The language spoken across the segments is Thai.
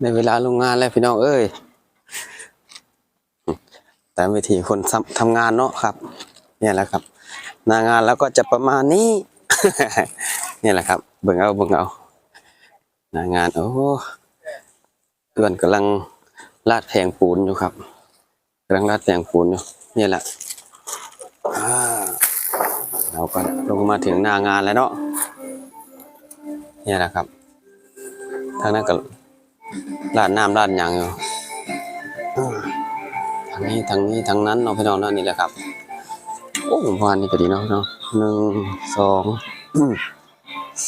ในเวลาลงงานแล้วพี่น้องเอ้ยแต่วิธีคนทำงานเนาะครับ เนี่ยแหละครับหนางานแล้วก็จะประมาณนี้ เนี่ยแหละครับ เบิ่งเอาเบิ่งเอาหนางานโอ้เพื่อนกำลังลาดแผงปูนอยู่ครับกำลังลาดแผงปูนอยู่เนี่ยแหละเราก็ลงมาถึงหน้างานแล้วเนาะเนี่ยแหละครับทางนั้นก็ ลาดน้ำลาดหยางอยู่ทางนี้ทางนี้ทางนั้นเนาะพี่น้องเนาะนี่แหละครับโอ้ผมว่านี่ก็ดีเนาะพี่น้องหนึ่งสอง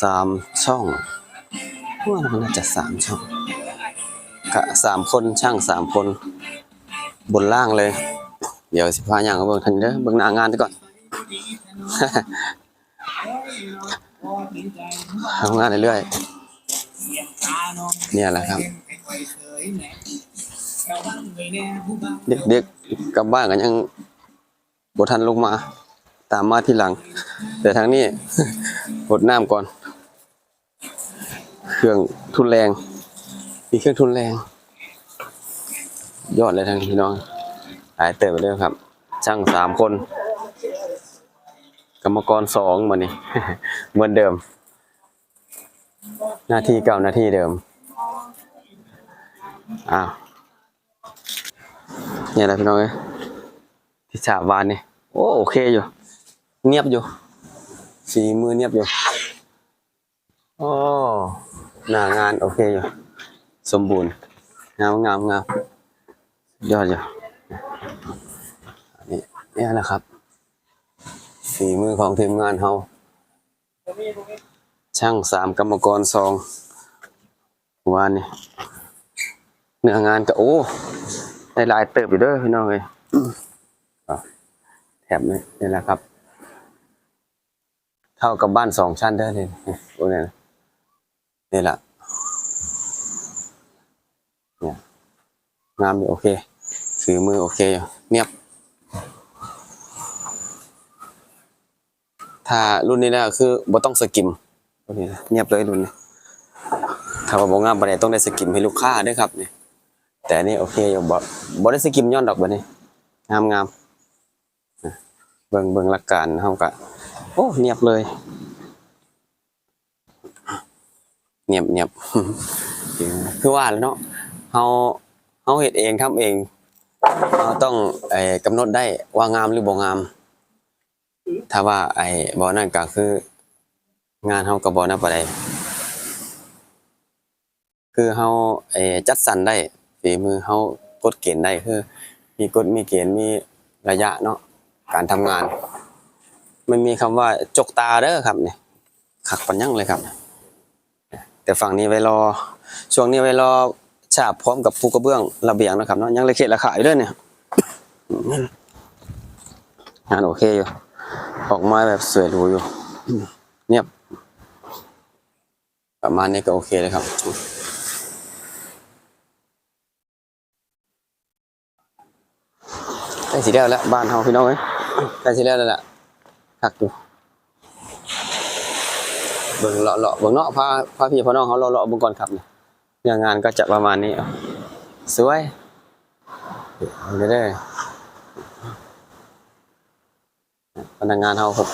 สามช่องว่ามันน่าจะสามช่องกะสามคนช่างสามคน บนล่างเลย เดี๋ยวสิพาอย่างเอาเบิ่งทันเด้อเบิ่งหน้างานไปก่อนทำงานเรื่อยๆ เนี่ยแหละครับ เด็กๆกลับบ้านกันยังบทันลงมา ตามมาทีหลัง แต่ทางนี้กดน้ำก่อน เครื่องทุนแรง มีเครื่องทุนแรง ยอดเลยทางนี้พี่น้องหายเติบไปเลยครับ ช่างสามคน กรรมกรสองมานี่เหมือนเดิม หน้าที่เก่าหน้าที่เดิมอ้าวเนี่ยแหละพี่น้องเอ้ยที่ฉาบวานนี่โอ้โอเคอยู่ เงียบอยู่ฝีมือเงียบอยู่โอ้หน้างานโอเคอยู่สมบูรณ์งามงามงามยอดอยู่นี่นี่แหละครับ ฝีมือของทีมงานเฮา ช่างสามกรรมกรสองวานนี่เนื้องานก็โอ้ได้ลายเติบอยู่เด้อพี่น้องเลยแถบนี้นี่แหละครับ เท่ากับบ้านสองชั้นเด้เลยโอ้เนี่ยนะนี่แหละเนี่ยงามอยู่โอเคฝีมือโอเคอยู่เนียบ ถ้ารุ่นนี้แล้วคือบ่ต้องสกิม รุ่นนี้นะเงียบเลยรุ่นนี้ถ้าว่าบ่งามบ่ได้ต้องได้สกิมให้ลูกค้าด้วยครับนี่แต่นี่โอเคอยู่บ่บ่ได้สกิมย้อนดอกบัดนี้งามงามเบิ่งเบิ่งหลักการเฮาก็โอ้เงียบเลยเงียบเงียบคือว่าแล้วเนาะเฮาเฮาเฮ็ดเองทำเองเราต้องเอ่อกำหนดได้ว่างามหรือบ่งาม ถ้าว่าไอ้บ่นั่นก็คือ งานเฮาก็บ่นับบ่ได้คือเฮาไอ้จัดสรรได้ฝีมือเฮากฎเกณฑ์ได้คือ มีกฎมีเกณฑ์มีระยะเนาะการทำงาน มันมีคำว่าจกตาเด้อครับเนี่ยขักปัญญังเลยครับ แต่ฝั่งนี้ไว้รอ ช่วงนี้ไว้รอฉาบพร้อมกับปูกระเบื้องระเบียงนะครับเนาะยังเลยเขตราคาอยู่ด้อเนี่ยงานโอเคอยู่ออกมาแบบสวยหรูอยู่ เงียบ ประมาณนี้ก็โอเคเลยครับใกล้สีแล้วแล้วบ้านเฮาพี่น้องเอ้ยใกล้สีแล้วแล้วล่ะคักอยู่เบิ่งเลาะเลาะเบิ่งเนาะพาพาพี่พ่อน้องเขาเลาะเลาะเบิ่งก่อนครับเนี่ยเรื่องานก็จะประมาณนี้สวยเอาเด้อพนักงานเฮาครับ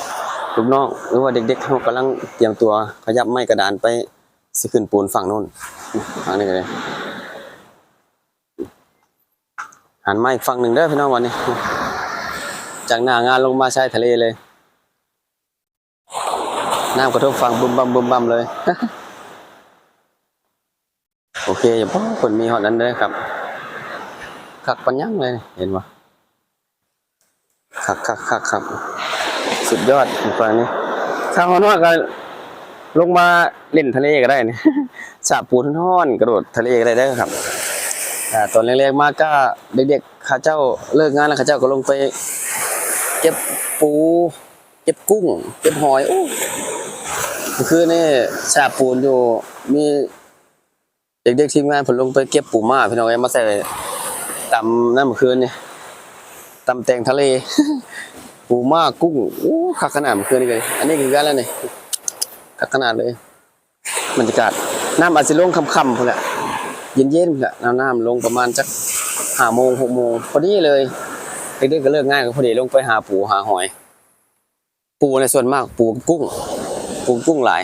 ลูกน้องหรือว่าเด็กๆเฮากำลังเตรียมตัวขยับไม้กระดานไป สิขึ้นปูนฝั่งโน้นฝั่งนี้ก็เลยหันมาอีกฝั่งหนึ่งเด้อพี่น้องวันนี้ จากหน้างานลงมาชายทะเลเลย น้ำกระทบฝั่งบึมบัมบึมบัมเลย โอเคอย่าพ่อคนมีหอดนั้นเด้อครับขักปัญญังเลยเห็นปะขักขักขักครับ สุดยอดฝั่งนี้ถ้าฮอนว่าก็ ลงมาเล่นทะเลก็ได้นี่สาบปูนท่อนกระโดดทะเลก็ได้เด้อครับอ่าตอนแรกๆมาก็เด็กๆข้าเจ้าเลิกงานแล้วข้าเจ้าก็ลงไป เก็บปูเก็บกุ้ง เก็บหอยโอ้คือนี่สาบปูนอยู่มีเด็กๆทีมงานผมลงไปเก็บปูม่าพี่น้องไอ้มาใส่ตำนั่นเมื่อคืนนี่ตำแตงทะเล ปูม้ากุ้งโอ้คักขนาดเมื่อคืนนี่เลยอันนี้คือกันแล้วนี่ คักขนาดเลยบรรยากาศน้ำอาจจะลงค่ำๆพุ่นแหละเย็นๆแหละน้ำน้ำลงประมาณจักห้าโมงหกโมงพอดีเลยเด็กๆก็เลิกง่ายก็พอดีลงไปหาปูหาหอย ปูในส่วนมากปูกุ้ง ปูกุ้งหลาย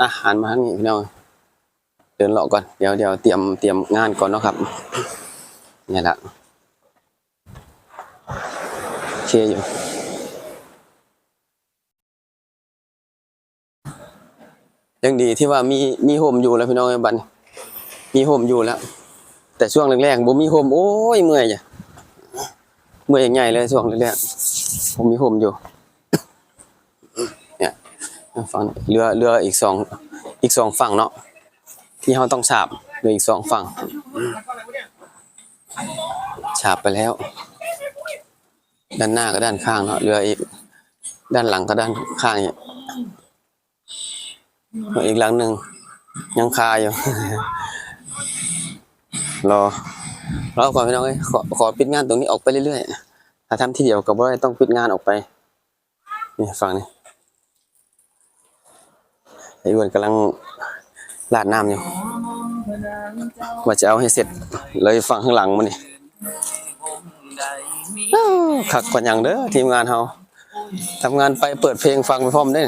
อะหันมาทางนี้พี่น้องเดินเลาะก่อนเดี๋ยวเดี๋ยวเตรียมเตรียมงานก่อนเนาะครับนี่แหละเชียร์อยู่ ยังดีที่ว่ามีมีโฮมอยู่แล้วพี่น้องไอ้บันมีโฮมอยู่แล้ว แต่ช่วงแรกๆบ่มีโฮมโอ้ยเมื่อยจ้ะเมื่อยใหญ่เลยช่วงแรกๆผมมีโฮมอยู่เนี่ยฝั่งเรือเรืออีกสองอีกสองฝั่งเนาะที่เขาต้องฉาบเรืออีกสองฝั่งฉาบไปแล้ว ด้านหน้าก็ด้านข้างเนาะเรืออีก ด้านหลังก็ด้านข้างเนี่ย อีกหลังหนึ่งยังคาอยู่ รอรอก่อนพี่น้องเอ้ยขอขอปิดงานตรงนี้ออกไปเรื่อยๆถ้าทำที่เดียวก็บ่ได้ต้องปิดงานออกไปนี่ฝั่งนี้ไอ้อ้วนกำลังลาดน้ำอยู่ว่าจะเอาให้เสร็จ เลยฝั่งข้างหลังมันนี่ขักกว่าอย่างเด้อทีมงานเฮาทำงานไปเปิดเพลงฟังไปพร้อมได้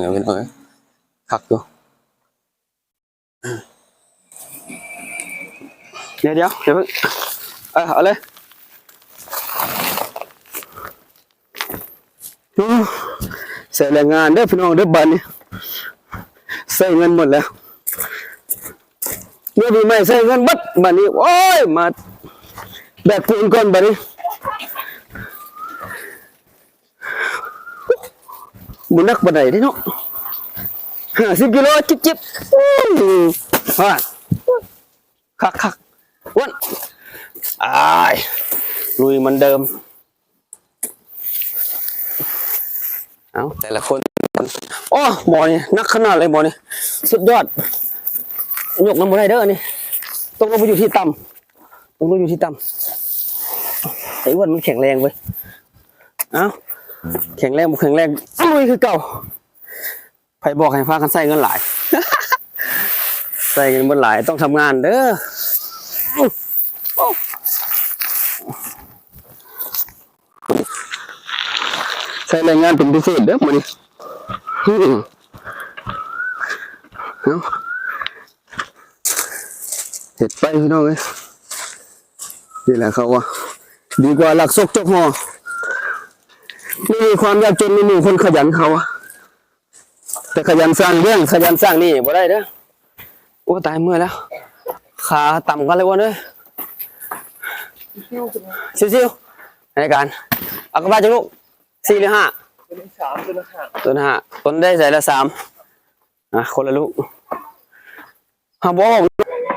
งเอาไปหน่อยคักอยู่เดี๋ยวเดี๋ยวเดี๋ยวเออเอาเลยเสร็จแรงงานเด้อพี่น้องเด้อบัดนี้ใส่เงินหมดแล้วเมื่อปีใหม่ใส่เงินบัดบัดนี้โอ้ยมาแบกปูนก่อนบัดนี้ บุนักบันไดเด้เนาะห้าสิบกิโลจิ๊บจิ๊บอู้ฮ่าคักคักอ้วันอายลุยเหมันเดิม เอาแต่ละคนโอ้หมอนี่นักขนาดเลยหมอนี่สุดยอดยกน้ำมันไดเด้อนี่ต้องลงไปอยู่ที่ต่ำต้องลงอยู่ที่ต่ำไอ้อ้วนมันแข็งแรงเว้ยเอ้า แข็งแรงบุแข็งแรงลุยคือเก่าไผบอกให้ฟ้ากันใส่เงินหลาย ใส่เงินบนหลายต้องทำงานเด้อใส่แรงงานเป็นพิเศษเด้อมื้อนี้อื้อเอาเห็ดไปพี่น้องเอ้ยนี่แหละเขาว่า ดีกว่าหลักซกจกหอ ไม่มีความยากจนไม่มีคนขยันเขาแต่ขยันสร้างเรื่องขยันสร้างนี่บ่ได้เด้อโอ้ตายเมื่อยแล้ว ขาต่ำกันเลยวะเด้อชิวๆในการเอากระบะจังลูกสี่หรือห้าตัวที่สามตัวที่ห้าตัวนะฮะต้นได้ใส่ละสามอะคนละลูกฮาบอก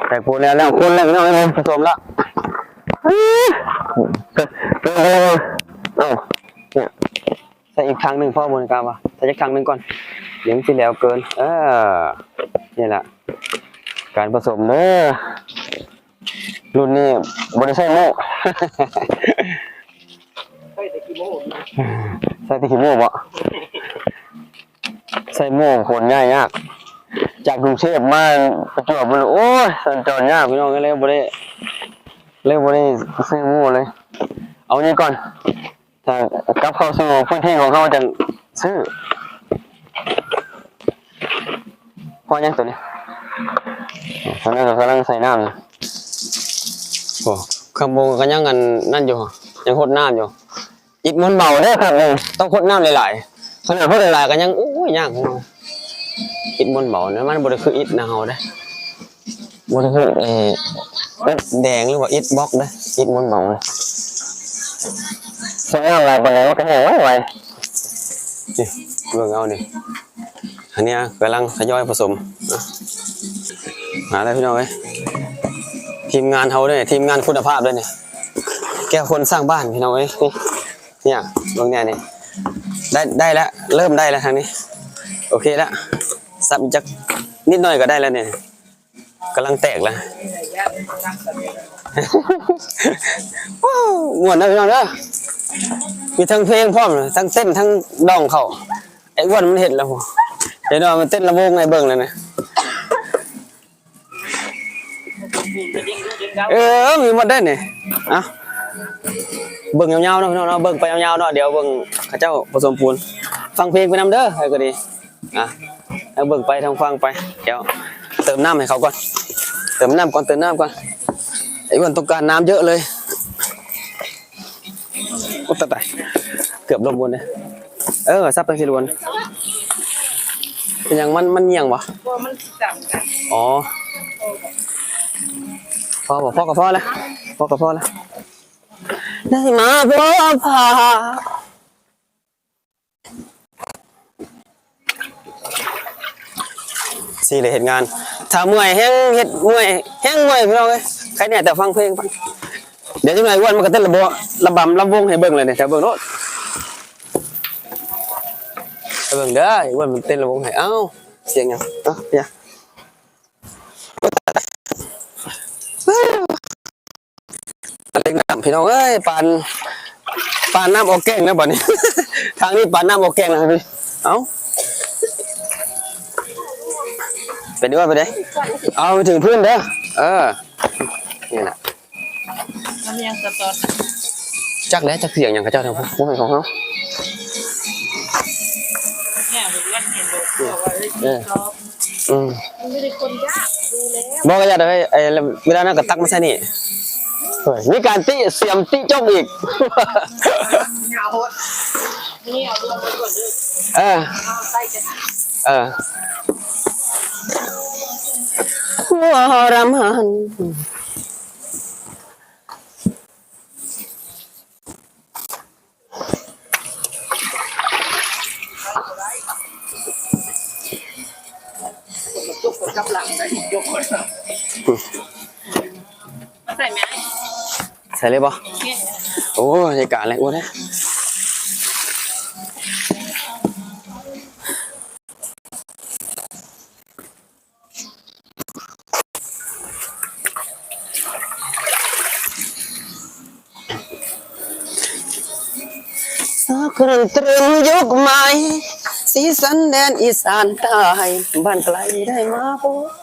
แต่ปูนแล้วแล้วคนแล้วไม่ต้องไม่ผสมละเออเออเอ้าเนี่ย ใส่อีกครั้งหนึ่งพ่อบนกาวะใส่อีกครั้งหนึ่งก่อนเดี๋ยวมันจะแล้วเกิน เออนี่แหละการผสมเด้อรุ่นนี้บริใส่โม่ใช่ต่กี่โมงใส่ตะขี้โม่บ่ใส่โม่คนง่ายยาก จากกรุงเทพมาประจวบมันโอ้ยสัญจรยากพี่น้องก็เลยบ่ได้เลยบ่ได้ใส่โม่เลย เอานี่ก่อน ถ้ากลับเข้าสู่พื้นที่ของเขาจะซื้อพอยังตัวนี้ตอนนั้นเรากำลังใส่น้ำอยู่โอ้ข้างบนก็ยังกันนั่นอยู่ ยังหดน้ำอยู่อิฐมันเบาได้อครับต้องหดน้ำหลายๆขนาดหดหลายๆก็ยังโอ้ยยากพี่น้องอิฐมันเบาเนะมันบ่ได้คืออิฐนะเฮาได้บ่ได้คือเอ่อแดงหรือว่าอิฐบล็อกได้ออิฐมันเบาเลย ใช้อะไรไปแล้วก็แห้งไวไวนี่เบิ่งเอานี่อันเนี้ยกำลังทยอยผสมนะหาอะไรพี่น้องเอ้ยทีมงานเขาด้วยทีมงานคุณภาพด้วยเนี่ยแกคนสร้างบ้านพี่น้องเอ้ยนี่เนี่ยเบิ่งเนี่ยนี่ได้ได้แล้วเริ่มได้แล้วทางนี้ โอเคแล้วสับจักนิดหน่อยก็ได้แล้วเนี่ยกำลังแตกแล้วว้าวมวนนะพี่น้องเด้อ มีทั้งเพลงพร้อมเลยทั้งเต้นทั้งดองเขาไอ้อ้วนมันเห็นแล้วเดี๋ยวเรามันเต้นระวงในเบิ่งเลยนะเออมีหมดได้เนี่ยอะเบิ่งยาวๆเนาะพี่น้องเนาะเบิ่งไปยาวๆเนาะเดี๋ยวเบิ่งข้าเจ้าผสมปูนฟังเพลงไปนำเด้อให้ก็ดีอะแล้วเบิ่งไปทางฟังไปเดี๋ยวเติมน้ำให้เขาก่อนเติมน้ำก่อนเติมน้ำก่อนไอ้อ้วนต้องการน้ำเยอะเลย โอ้ตายตายเกือบลงบนเลยเออซับไปสิลวนเป็นหยังมันมันเหี่ยงวะมันจับกันอ๋อพอบอกพ่อกับพ่อแล้วพ่อกับพ่อแล้วได้มาพ่อพาสี่เลยเห็นงาน ถ้าเมื่อยแห้งเห็ดเมื่อยแห้งเมื่อยพี่น้องเอ้ยใครเนี่ยแต่ฟังเพลงฟัง เดี๋ยวจังไหนอ้วันมันก็เต้นระบระบำลำวงให้เบิ่งเลยเนี่ยแต่เบิ่งโน้ตให้เบิ่งเด้ออ้วันมันเต้นระวงให้เอ้าเสียงยังเอ้าเนี่ยเล็กน้ำพี่น้องเอ้ยปานปานน้ำออกแกงนะบ่นี้ ทางนี้ปานน้ำออกแกงนะครับพี่เอ้าเป็นด้วยไปเด้เอาไปถึงเพื้นเด้อเออนี่แหละ มันยังสะตอนจักแล้วจักเสียงอย่างเขาเจ้าทางพวกของเขาเนี่ยผมวันเห็นบอกว่าเออชอบอืมมันไม่ได้คนยากดูแล้วบอกก็อย่าได้ไอ้เวลานั้นก็ตักมาใส่นี่เฮ้ยมีการติเสียมติจมอีกเหงานี่เอารวมไปก่อนเลยเออเอาใส่กันเออวรมัน ใส่ไหมใส่เลยปะเนี่ยโอ้ยาการอะไรอ้วนเนี่ยสักครั้งตรึงยุคใหม่สีสันแดนอีสานใต้บ้านไกลได้มาพบ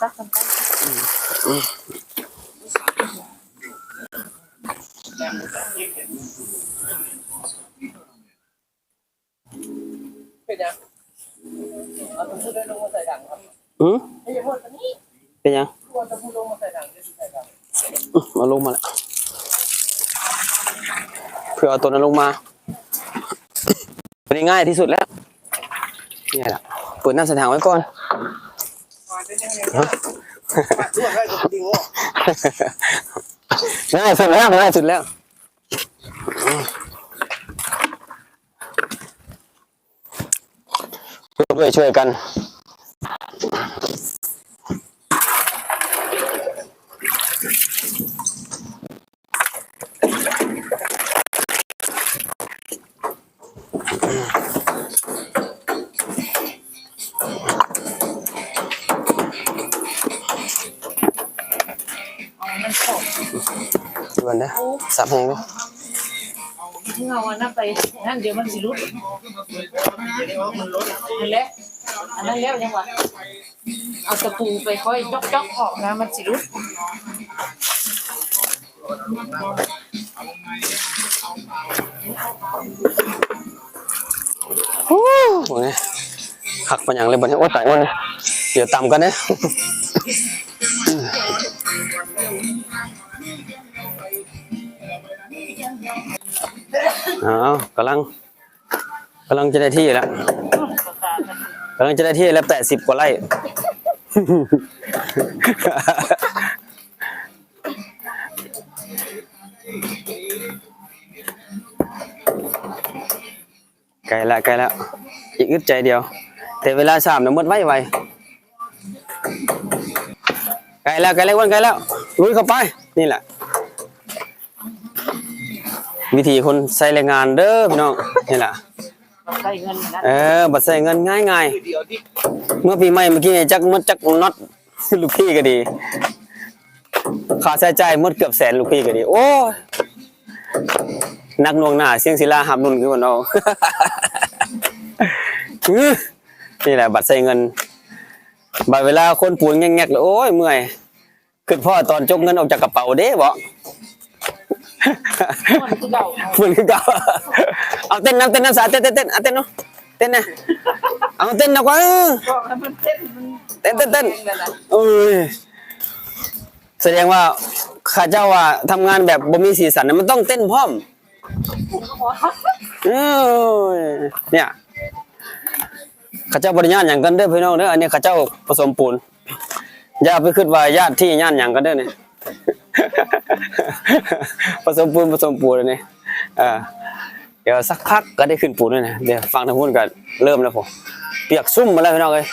ครับอืมไม่ใช่พูดตอนนี้เป็นยังตัวตะพูดล วเพื่อเอาตัวนั้นลงมาเป็นง่ายที่สุดแล้วนี่แหละเปิดน้ำใส่ถังไว้ก่อนมาเป็นยังไงช่วยให้กับจริงว่าง่ายสุดแล้วง่ายสุดแล้วช่วยด้วยช่วยกัน นะสับแหงด้วยเงาอันนั้นไปนั่นเดี๋ยวมันสิรุดอันแล้วอันนั้นแล้วยังวะเอาตะปูไปค่อยจอกจอกออกนะมันสิรุดโอ้โหเนี่ยขักปัญญังเลยบัดนี้โอ้ตายวันนี้เดี๋ยวต่ำกันนะ อ๋อกำลังกำลังจะได้ที่แล้วกำลังจะได้ที่แล้วแปดสิบกว่าไร่ใกล้ละใกล้ละอีกอึดใจเดียว แต่เวลาสามเนี่ยหมดไวไวใกล้แล้วใกล้แล้วอ้วันใกล้แล้วลุยเข้าไป นี่แหละ วิธีคนใช้แรงงานเด้อพี่น้องนี่แหละเราใช้เงินนะเออบัตรใส่เงินง่ายง่ายๆเมื่อปีใหม่เมื่อกี้จักมดจักน็อตลูกพี่ก็ดีค่าใช้จ่ายหมดเกือบแสนลูกพี่ก็ดี โอ้ยนักหน่วงหน้าเสียงศิลาหับนุ่นคือวันเอาอื้อนี่แหละ บัตรใส่เงิน บัตรเวลาคนปูนแงกๆเลยโอ้ยเมื่อยคือพ่อตอนจกเงินออกจากกระเป๋าเด้บ่ คนคือเก่าเหมือนกับเอาเต้นน้ำเต้นน้ำสาเต้นเต้นเต้นเอาเต้นเนาะเต้นนะเอาเต้นนะกว่าก็มันเต้นมันเต้นเต้นเต้นกันนเอ้ยแสดงว่าข้าเจ้าว่าทำงานแบบบ่มีสีสันน่ะมันต้องเต้นพร้อมเอ้ยเนี่ยข้าเจ้าบริญาณอย่างกันเด้อพี่น้องเด้ออันนี้ข้าเจ้าผสมปูนอย่าไปคิดว่าญาติที่ญาติอย่างกันเด้อเนี่ย ผสมปูนผสมปูนเลยเนี่อ่าเดี๋ยวสักพักก็ได้ขึ้นปูนด้วยนะเดี๋ยวฟังทางพูดกันเริ่มแล้วผมเปียกซุ่มมาแล้วพี่น้องเลย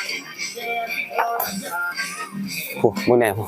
โอ้มึงแน่ผม